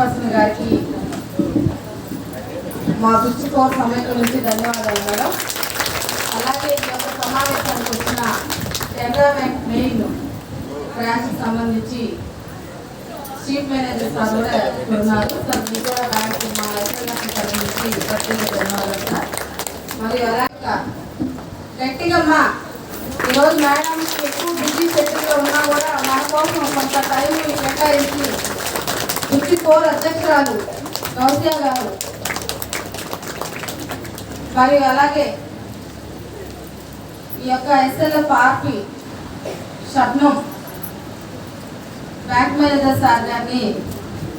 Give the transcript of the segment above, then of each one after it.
Chairperson గారికి మా గుర్తు కోర్ సమైక్య నుంచి ధన్యవాదాలు మేడం. అలాగే ఈ యొక్క సమావేశానికి వచ్చిన కెనరా బ్యాంక్ మెయిన్ బ్రాంచ్కి సంబంధించి చీఫ్ మేనేజర్ సార్ కూడా ఉన్నారు. సార్ మీ కూడా బ్యాంక్ మా ఎస్ఎల్ఎఫ్ తరఫు ప్రత్యేక ధన్యవాదాలు సార్. మరియు అలాగే గట్టిగా ఈరోజు మేడం ఎక్కువ బిజీ షెడ్యూల్లో ఉన్నా కూడా మన కోసం కొంత టైం కేటాయించి బుద్ధి కోర్ అధ్యక్షురాలు గౌసియా గారు. మరియు అలాగే ఈ యొక్క SLF RP Shabnam bank manager sir గారిని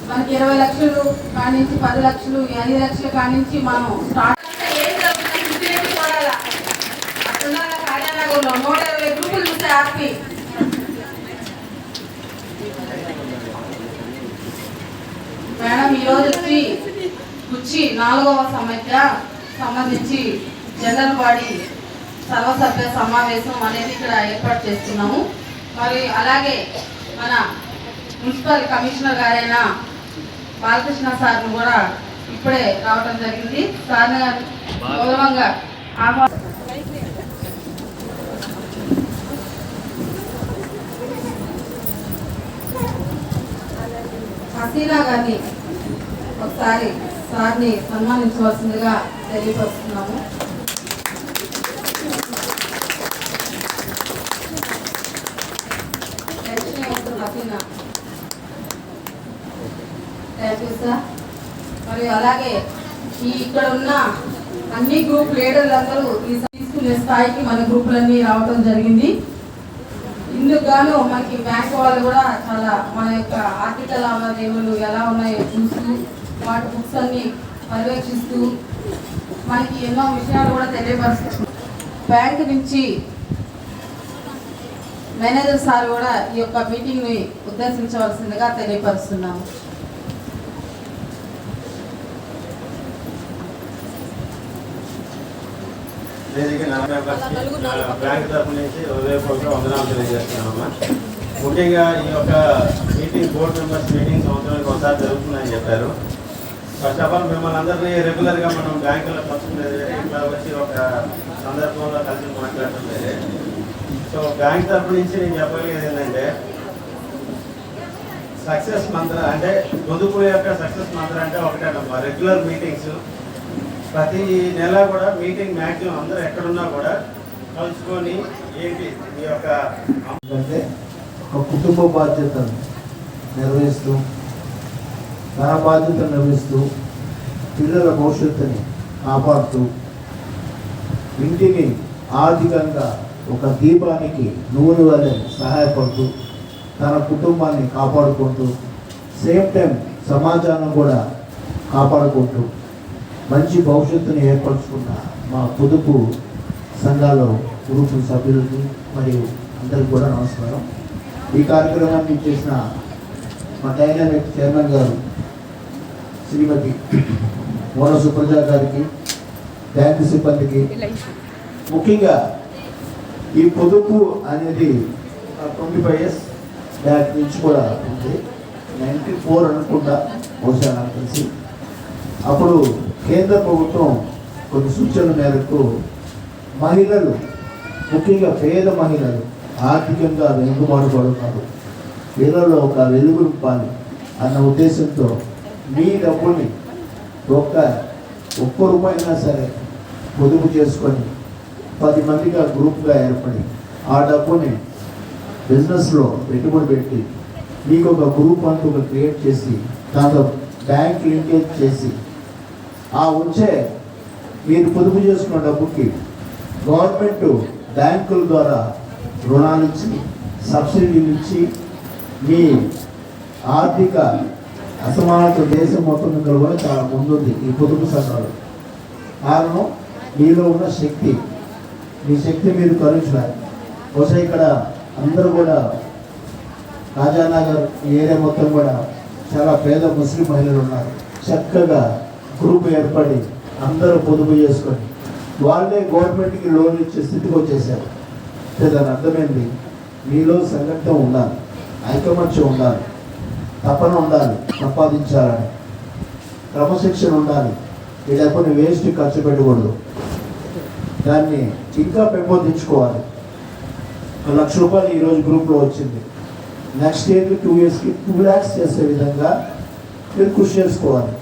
మనకి ఇరవై లక్షలు కానించి పది లక్షలు ఎనిమిది లక్షలు కానించి మనం స్టార్ట్ కార్యాలయంలో నూట ఇరవై గ్రూపులు చూస్తే ఆర్పి మేడం ఈ రోజు వచ్చి నుంచి నాలుగవ సమస్య సంబంధించి జనరల్ బాడీ సర్వసభ్య సమావేశం అనేది ఇక్కడ ఏర్పాటు చేస్తున్నాము. మరి అలాగే మన మున్సిపల్ కమిషనర్ గారైన బాలకృష్ణ సార్ను కూడా ఇప్పుడే రావడం జరిగింది. సార్ గారు గౌరవంగా ఆహ్వా హసీనా గారిని ఒకసారి సార్ని సన్మానించవలసిందిగా తెలియపరుస్తున్నాము. థ్యాంక్ యూ సార్ మరియు అలాగే ఈ ఇక్కడ ఉన్న అన్ని గ్రూప్ లీడర్లందరూ ఈ తీసుకునే స్థాయికి మన గ్రూపులన్నీ రావడం జరిగింది. ఇందుకు గాను మనకి బ్యాంక్ వాళ్ళు కూడా చాలా మన యొక్క ఆర్థిక లావాదేవీలు ఎలా ఉన్నాయో చూస్తూ వాటి బుక్స్ అన్ని పర్యవేక్షిస్తూ మనకి ఎన్నో విషయాలు కూడా తెలియపరుస్తూ బ్యాంక్ నుంచి మేనేజర్ సార్ కూడా ఈ యొక్క మీటింగ్ని ఉద్దేశించవలసిందిగా తెలియపరుస్తున్నాము. నలభై బ్యాంక్ తరఫు నుంచి హృదయపూర్వక వందనాలు తెలియజేస్తున్నామమ్మా ముఖ్యంగా ఈ యొక్క మీటింగ్ బోర్డు మెంబర్స్ మీటింగ్ సంవత్సరానికి ఒకసారి జరుగుతుందని చెప్పారు. ఫస్ట్ ఆఫ్ ఆల్ మిమ్మల్ని అందరినీ రెగ్యులర్గా మనం బ్యాంకులో పర్సన్ ఇట్లా వచ్చి ఒక సందర్భంలో కలిసి మాట్లాడటం లేదు. సో బ్యాంక్ తరఫు నుంచి నేను చెప్పగలిగేది ఏంటంటే సక్సెస్ మంత్ర అంటే పొదుపు యొక్క సక్సెస్ మంత్ర అంటే ఒకటే ఒకటేనమ్మా రెగ్యులర్ మీటింగ్స్ ప్రతి నెల కూడా మీటింగ్ మ్యాక్సిమం అందరూ ఎక్కడున్నా కూడా కలుసుకొని ఏంటి మీ యొక్క అంటే ఒక కుటుంబ బాధ్యతను నిర్వహిస్తూ నా బాధ్యత నిర్వహిస్తూ పిల్లల భవిష్యత్తుని కాపాడుతూ ఇంటిని ఆర్థికంగా ఒక దీపానికి నూనె వలె సహాయపడుతూ తన కుటుంబాన్ని కాపాడుకుంటూ సేమ్ టైం సమాజాన్ని కూడా కాపాడుకుంటూ మంచి భవిష్యత్తుని ఏర్పరచుకున్న మా పొదుపు సంఘాల గ్రూపు సభ్యులకి మరియు అందరికి కూడా నమస్కారం. ఈ కార్యక్రమాన్ని చేసిన మా డైనామిక్ చైర్మన్ గారు శ్రీమతి మోన సుప్రజా గారికి బ్యాంకు సిబ్బందికి. ముఖ్యంగా ఈ పొదుపు అనేది ట్వంటీ ఫైవ్ ఇయర్స్ బ్యాక్ నుంచి కూడా ఉంది. నైంటీ ఫోర్ అనుకుంటా బహుశా నాకు తెలిసి. అప్పుడు కేంద్ర ప్రభుత్వం కొన్ని సూచనల మేరకు మహిళలు ముఖ్యంగా పేద మహిళలు ఆర్థికంగా వెనుకబాటు పడుతున్నారు వీళ్ళలో ఒక వెలుగు నింపాలి అన్న ఉద్దేశంతో మీ డబ్బుని ఒక్క ఒక్క రూపాయినా సరే పొదుపు చేసుకొని పది మందిగా గ్రూప్గా ఏర్పడి ఆ డబ్బుని బిజినెస్లో పెట్టుబడి పెట్టి మీకు ఒక గ్రూప్ అంటూ ఒక క్రియేట్ చేసి దాంతో బ్యాంక్ లింకేజ్ చేసి ఆ ఉంచే మీరు పొదుపు చేసుకున్న డబ్బుకి గవర్నమెంట్ బ్యాంకుల ద్వారా రుణాలు ఇచ్చి సబ్సిడీలు ఇచ్చి మీ ఆర్థిక అసమానత దేశం మొత్తం కూడా చాలా ముందుంది ఈ పొదుపు సంఘాలు. కారణం మీలో ఉన్న శక్తి. మీ శక్తి మీరు కరుంచాలి బహుశా ఇక్కడ అందరూ కూడా రాజానగర్ ఏరియా మొత్తం కూడా చాలా పేద ముస్లిం మహిళలు ఉన్నారు. చక్కగా గ్రూప్ ఏర్పడి అందరూ పొదుపు చేసుకొని వాళ్ళే గవర్నమెంట్కి లోన్ ఇచ్చే స్థితికి వచ్చేసారు. దాని అర్థమైంది? మీలో సంఘటన ఉండాలి. ఐకమత్యం ఉండాలి. తపన ఉండాలి సంపాదించాలని. క్రమశిక్షణ ఉండాలి. ఈ డబ్బుని వేస్ట్ ఖర్చు పెట్టకూడదు. దాన్ని ఇంకా పెంపొందించుకోవాలి. ఒక లక్ష రూపాయలు ఈరోజు గ్రూప్లో వచ్చింది. నెక్స్ట్ ఇయర్కి టూ ఇయర్స్కి టూ ల్యాక్స్ చేసే విధంగా మీరు కృషి చేసుకోవాలి.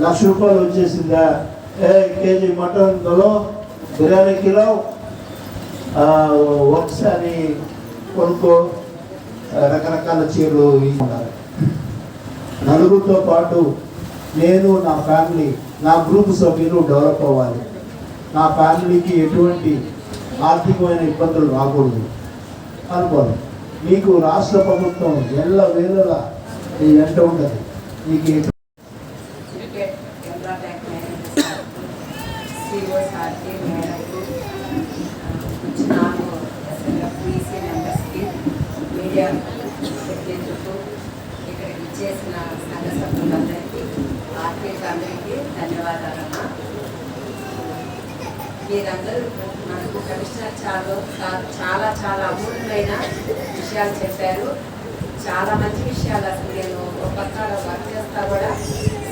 లక్ష రూపాయలు వచ్చేసిందా? ఏ కేజీ మటన్లో బిర్యానీ కిలో ఆ, ఒకసారి కొనుక్కో. రకరకాల చీరలు ఉండాలి. నలుగురితో పాటు నేను నా ఫ్యామిలీ నా గ్రూప్ సభ్యులు డెవలప్ అవ్వాలి. నా ఫ్యామిలీకి ఎటువంటి ఆర్థికమైన ఇబ్బందులు రాకూడదు. అనుకోవాలి మీకు రాష్ట్ర ప్రభుత్వం ఎల్ల వేళలా మీ వెంట ఉండదు. మీకు మీడియా చేసిన ఇక్కడికి ఇచ్చేసిన సంఘ సభ్యులందరికీ ఆర్పీకి ధన్యవాదాలమ్మా. మీరందరూ మనకు కమిషనర్ చాలా చాలా చాలా అమూల్యమైన విషయాలు చెప్పారు. చాలా మంచి విషయాలు అసలు నేను ఒక పక్కన వర్క్ చేస్తా కూడా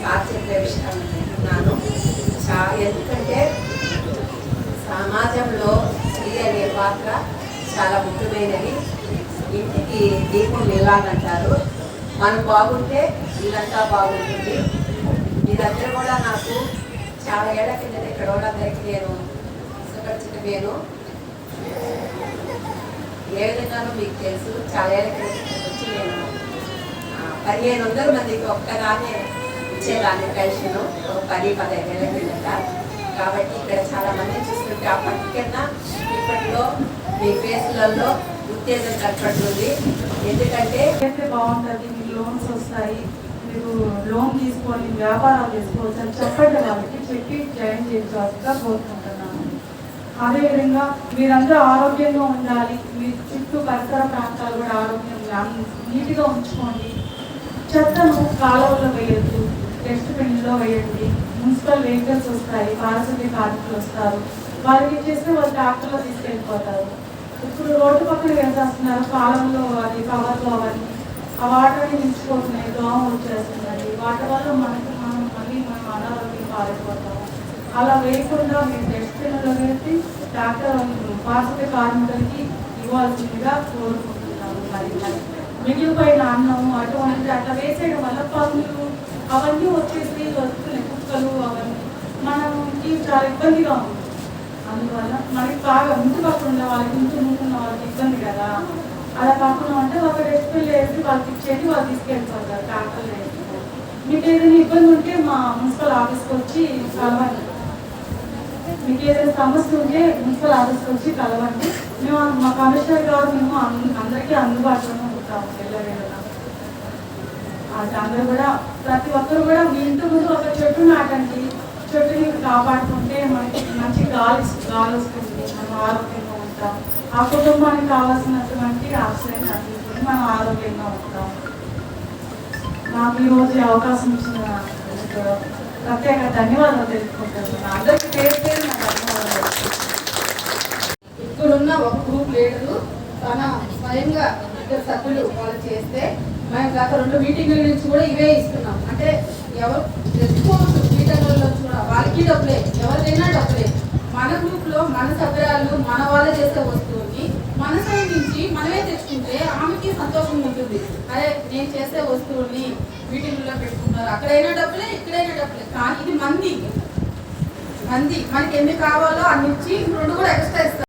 సార్ చెప్పే విషయాలు వింటున్నాను చా ఎందుకంటే సమాజంలో స్త్రీ అనే పాత్ర చాలా ముఖ్యమైనది. ఇంటికి దీపం ఇలాగంటారు మనం బాగుంటే ఇదంతా బాగుంటుంది. ఇదంతా కూడా నాకు చాలా ఏళ్ళ కింద ఇక్కడ వాళ్ళందరికీ నేను సుపరిచితమేను ఏ విధంగానూ మీకు తెలుసు చాలా ఏళ్ళ కింద వచ్చి నేను పదిహేను వందల మందికి ఒక్కదాన్నే ఇచ్చేదాన్ని పెన్షన్ ఒక పది పదిహేను ఏళ్ళ కిందట. కాబట్టి ఇక్కడ చాలా మంది చూస్తుంటే అప్పటికన్నా ఇప్పట్లో మీ ఫేస్లలో ఉత్తేజం కనపడుతుంది. ఎందుకంటే బాగుంటుంది? లోన్స్ వస్తాయి మీరు లోన్ తీసుకొని వ్యాపారాలు చేసుకోవచ్చు అని చెప్పండి వాళ్ళకి చెప్పి జాయిన్ చేయించవలసిగా కోరుకుంటున్నాను. అదేవిధంగా మీరందరూ ఆరోగ్యంగా ఉండాలి మీ చుట్టూ పరిసర ప్రాంతాలు కూడా ఆరోగ్యంగా నీట్గా ఉంచుకోండి. చెత్తను కాలువలో వేయద్దు డస్ట్బిన్లో వేయండి. మున్సిపల్ వెహికల్స్ వస్తాయి పారిశుద్ధ్య కార్మికులు వస్తారు. వారికి చేస్తే వాళ్ళు ట్రాక్టర్లో తీసుకెళ్ళిపోతారు. ఇప్పుడు రోడ్డు పక్కన వేసేస్తున్నారు కాలంలో అది కవర్లో అవన్నీ ఆ వాటర్ని నించుకుంటున్నాయి దోమ వచ్చేస్తున్నాయి వాటి వల్ల మనకి మనం మళ్ళీ మనం అనారోగ్యం పారిపోతాము అలా వేయకుండా మీరు డస్ట్బిన్లో వేసి డాక్టర్ పారిశుద్ధ్య కార్మికులకి ఇవ్వాల్సిందిగా కోరుకుంటున్నాము మరి. మిగిలిపోయిన అన్నం అటువంటి అట్లా వేసేయడం వల్ల పనులు అవన్నీ వచ్చేసి వస్తున్నాయి కుక్కలు అవన్నీ. మనకి చాలా ఇబ్బందిగా ఉంది. అందువల్ల మనకి బాగా ఇంటి పక్కన ఉన్న వాళ్ళకి ఇంటి ముందు ఉన్న వాళ్ళకి ఇబ్బంది కదా. అలా కాకుండా అంటే ఒక డస్ట్బిన్ వేసి వాళ్ళకి ఇచ్చేది వాళ్ళు తీసుకెళ్ళిపోతారు ట్రాక్టర్లు వేసి మీకు ఏదైనా ఇబ్బంది ఉంటే మా మున్సిపల్ ఆఫీస్కి వచ్చి కలవండి. మీకు ఏదైనా సమస్య ఉంటే మున్సిపల్ ఆఫీస్కి వచ్చి కలవండి. మేము మా కమిషనర్ గారు మేము అందరికీ అందుబాటులో ఉంటాము వెళ్ళవేళ అందరూ కూడా ప్రతి ఒక్కరు కూడా మీ ఇంటి ముందు ఒక చెట్టు నాటండి. చెట్టుని కాపాడుకుంటే మనకి మంచి గాలి గాలి వస్తుంది. మనం ఆరోగ్యంగా ఉంటాం. ఆ కుటుంబానికి కావాల్సినటువంటి ఆశ్రయం మనం ఆరోగ్యంగా ఉంటాం. నాకు ఈ ఈ అవకాశం ఇచ్చిన ప్రత్యేక ధన్యవాదాలు తెలుపుకుంటున్నాను. అందరికీ పేరు పేరు నా ధన్యవాదాలు. ఇక్కడున్న ఒక గ్రూప్ లీడరు తన స్వయంగా ఇద్దరు సభ్యులు వాళ్ళు చేస్తే మేము గత రెండు మీటింగుల నుంచి కూడా ఇవే ఇస్తున్నాం. అంటే ఎవరు రెస్పాన్స్ మీటింగుల్లో కూడా వాళ్ళకి డబ్బులే. ఎవరికైనా డబ్బులే మన గ్రూప్లో మన సభ్యురాలు మన వాళ్ళే చేసే వస్తువుని మన సైడ్ మనమే తెచ్చుకుంటే ఆమెకి సంతోషం ఉంటుంది. అరే నేను చేసే వస్తువుల్ని వీటిల్లో పెట్టుకుంటారు అక్కడైనా డబ్బులే ఇక్కడైనా డబ్బులే. కానీ ఇది మంది. మంది. మనకి ఎన్ని కావాలో అన్ని ఇచ్చి రెండు కూడా ఎక్స్ట్రా ఇస్తారు.